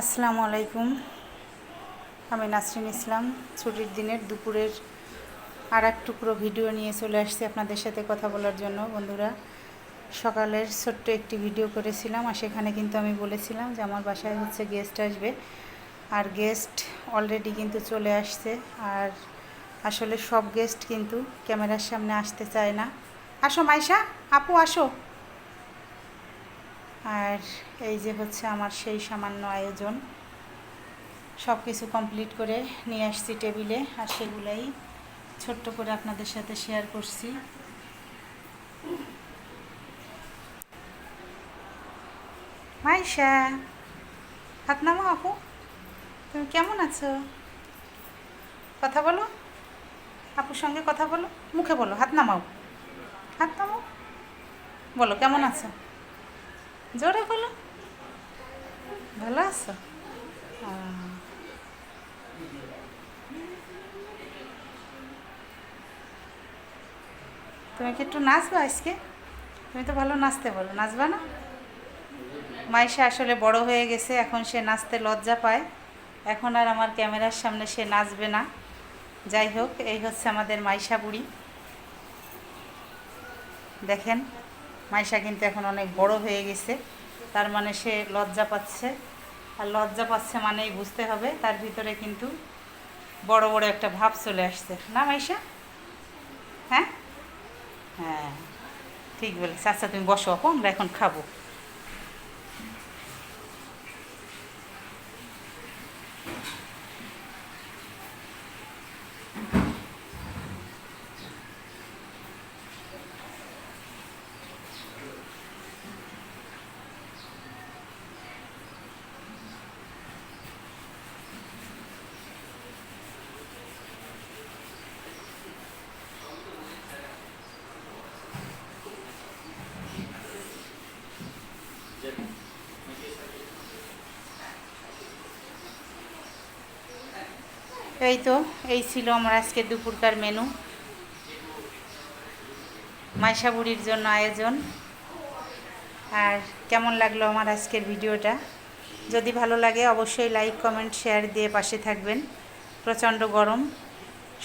আসসালামু আলাইকুম। আমি নাসরিন ইসলাম। ছুটির দিনের দুপুরের আর এক টুকরো ভিডিও নিয়ে চলে আসছি আপনাদের সাথে কথা বলার জন্য। বন্ধুরা, সকালের ছোট্ট একটি ভিডিও করেছিলাম আর সেখানে কিন্তু আমি বলেছিলাম যে আমার বাসায় হচ্ছে গেস্ট আসবে। আর গেস্ট অলরেডি কিন্তু চলে আসছে। আর আসলে সব গেস্ট কিন্তু ক্যামেরার সামনে আসতে চায় না। আসো মাইশা, আপু আসো। আর এই যে হচ্ছে আমার সেই সামান্য আয়োজন সব কিছু কমপ্লিট করে নিয়ে আসছি টেবিলে আর সেগুলাই ছোট্ট করে আপনাদের সাথে শেয়ার করছি। মাইশা, হাত নামো আপু। তুমি কেমন আছো? কথা বলো। আপুর সঙ্গে কথা বলো। মুখে বলো, হাত নামাও। হাত নামাও। বলো, কেমন আছো? জোরে বলো। ভালো আছো। তুমি কি একটু নাচবা আজকে? তুমি তো ভালো নাচতে বলো, নাচবা না? মাইশা আসলে বড় হয়ে গেছে, এখন সে নাচতে লজ্জা পায়। এখন আর আমার ক্যামেরার সামনে সে নাচবে না। যাই হোক, এই হচ্ছে আমাদের মাইশা বুড়ি। দেখেন মাইশা কিন্তু এখন অনেক বড় হয়ে গেছে। তার মানে সে লজ্জা পাচ্ছে। আর লজ্জা পাচ্ছে মানেই বুঝতে হবে, তার ভিতরে কিন্তু বড় বড় একটা ভাব চলে আসছে। না, মাইশা? হ্যাঁ? হ্যাঁ ঠিক বলেছে। আচ্ছা তুমি বসো আপু আমরা এখন খাব। এই তো, এই ছিল আমার আজকে দুপুরকার মেনু মাইশা বুড়ির জন্য আয়োজন। আর কেমন লাগল আমার আজকের ভিডিওটা? যদি ভালো লাগে অবশ্যই লাইক কমেন্ট শেয়ার দিয়ে পাশে থাকবেন। প্রচণ্ড গরম।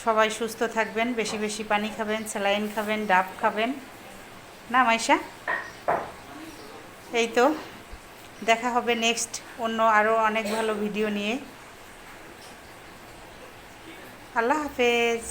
সবাই সুস্থ থাকবেন, বেশি বেশি পানি খাবেন, স্যালাইন খাবেন, ডাব খাবেন। না, মাইশা? এই তো, দেখা হবে নেক্সট অন্য আরও অনেক ভালো ভিডিও নিয়ে। আল্লাহ হাফেজ।